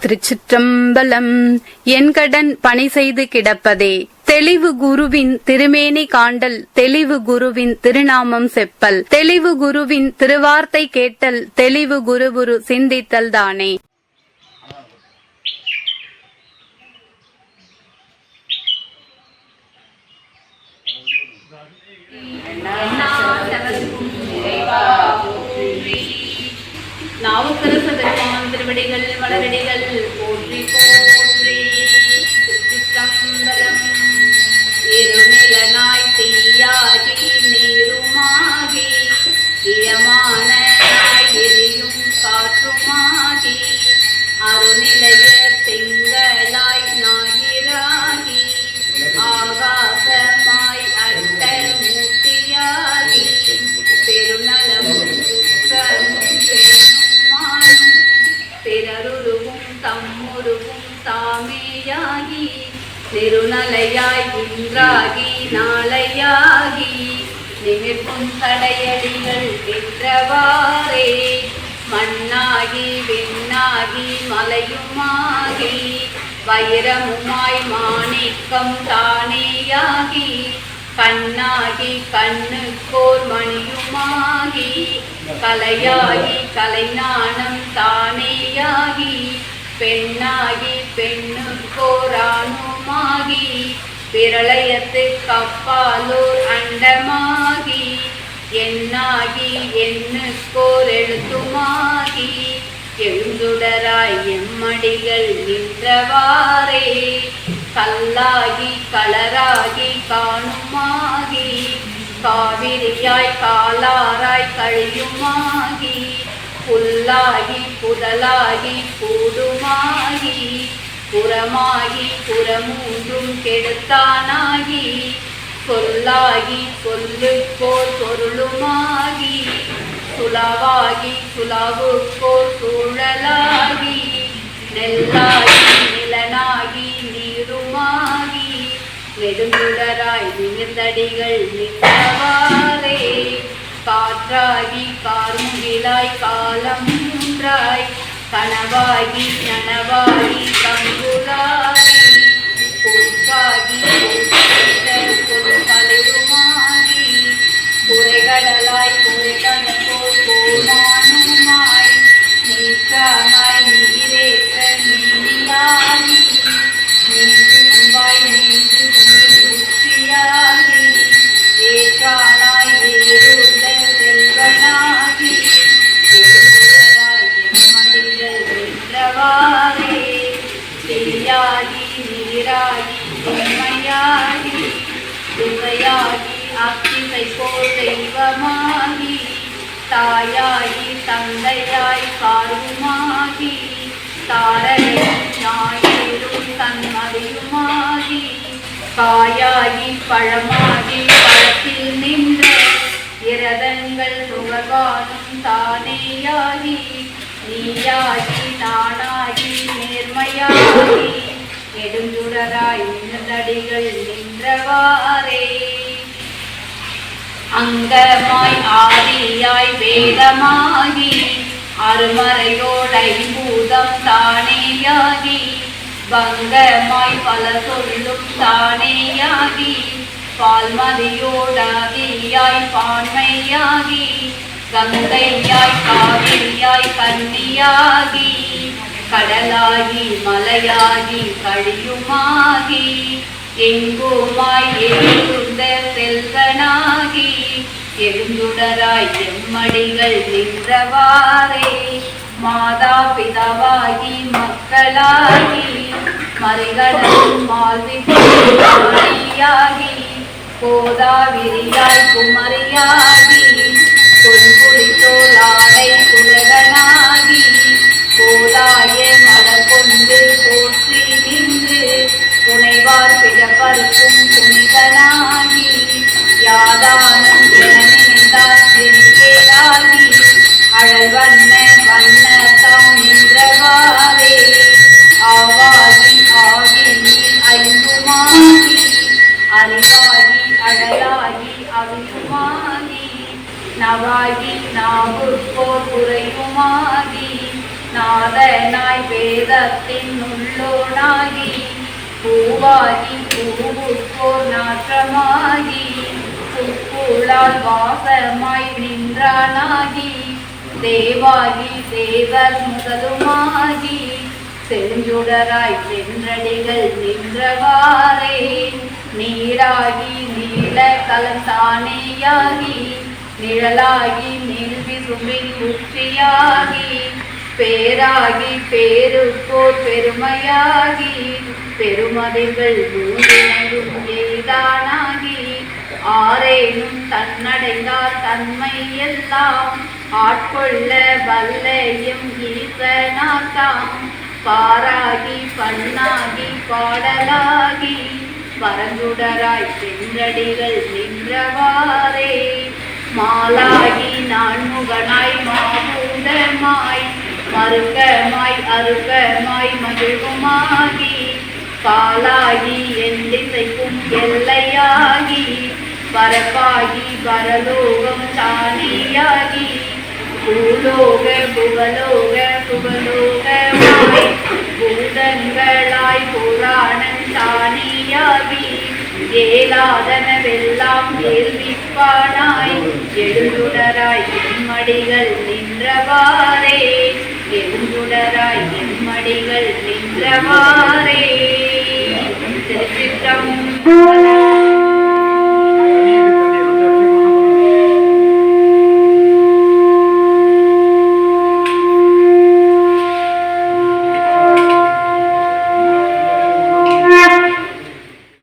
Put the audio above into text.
திருச்சிற்றம்பலம். என் கடன் பணி செய்து கிடப்பதே. தெளிவு குருவின் திருமேனி காண்டல். தெளிவு குருவின் திருநாமம் செப்பல். தெளிவு குருவின் திருவார்த்தை கேட்டல். தெளிவு குருகுரு சிந்தித்தல் தானே. പൂക്കര സദരമോന്തരവടികൾ വളരടികൾ പോറ്റി சுவாமியாகி திருநலையாய் இன்றாகி நாளையாகி நிமிர்க்கும் தடையடிகள் நின்றவாறே. மண்ணாகி விண்ணாகி மலையுமாகி வைரமுமாய் மாணிக்கம் தானேயாகி கண்ணாகி கண்ணுக்கோர் மணியுமாகி கலையாகி கலைஞானம் தானேயாகி பெண்ணாகி பெண்ணுக்கோரானுமாகி பிரளயத்து கப்பாலோர் அண்டமாகி எண்ணாகி எண்ணுக்கோர் எழுத்துமாகி எழுந்துடராய் எம்மடிகள் நின்றவாறே கல்லாகி கலராகி காணுமாகி காவிரியாய் காலாராய் கழியுமாகி புல்லாகி புதலாகி கூடுமாகி புறமாகி புறமூன்றும் கெடுத்தானாகி சொல்லாகி சொல்லுக்கோர் பொருளுமாகி சுலவாகி சுலவுக்கோர் சூழலாகி நெல்லாகி நிலனாகி நீருமாகி நெடுங்குடராய் நிமிர்ந்தடிகள் நின்றவாறே. காற்றாகி கார்முகிலாய் காலம் மூன்றாய் கனவாகி நனவாகி தாயாய் தந்தையாய் காருமாகி தாரகையும் ஞாயிறும் தன்மதியுமாகி காயாகி பழமாகி பழத்தில் நின்ற இரதங்கள் நுகர்வானும் தானேயாகி நீயாகி நானாகி நேர்மையாகி நெடுஞ்சுடராய் நின்றடிகள் நின்றவா அங்கமாய் ஆதியாய் வேதமாகி அருமறையோடை பூதம் தானேயாகி பங்கமாய் பல சொல்லும் தானேயாகி பால்மதியோடாகியாய் பான்மையாகி கங்கையாய் காவிரியாய் கன்னியாகி கடலாகி மலையாகி கழியுமாகி எங்குமாய் எழுந்த செல்வனாகி எழுந்துடராய் எம்மடிகள் நின்றவாறே. மாதா பிதாவாகி மக்களாகி மறைகடலும் மால்வியாகி கோதாவிரியாய் குமரியாகி கொள்குடித்தோல் தோலாடை ஐந்துமாகி அறிவாகி அழலாகி அவியுமாகி நாவாகி நாவுக்கோர் குறையுமாகி நாதனாய் வேதத்தின் உள்ளோனாகி பூவாகி பூவுக்கோர் நாற்றமாகி புக்குளால் வாசமாய் நின்றானாகி தேவாகி தேவர் முதலுமாகி செஞ்சுடராய் சென்றடிகள் நின்றவாரே நீராகி நீல கலந்தானேயாகி நிழலாகி நீள்வி சும்பின் உச்சியாகி பேராகி பேருக்கோர் பெருமையாகி பெருமதிகள் பூமியும் ஏதானாகி ஆரேனும் தன்னடைந்தார் தன்மை எல்லாம் ஆட்கொள்ள வல்லையும் ஈசனாத்தாம் பாராகி பண்ணாகி பாடலாகி பரந்துடராய் சென்றடிகள் நின்றவாறே. மாலாகி நான்முகனாய் மாபூதமாய் மறுக்கமாய் அருக்கமாய் மகிழ்வுமாகி. காலாகி என் திசைக்கும் எல்லையாகி பரப்பாகி பரலோகம் தானியாகி. பூலோக புகலோக புகலோகமாய் பூதங்களாய் புராணம் தானி தானியாகி ஏலாதனவெல்லாம் கேள்விப்பானாய் எழுந்துடராய் எம்மடிகள் நின்றவாறே எழுந்துடராய் எம்மடிகள் நின்றவாறே. திருச்சிற்றம்பலம்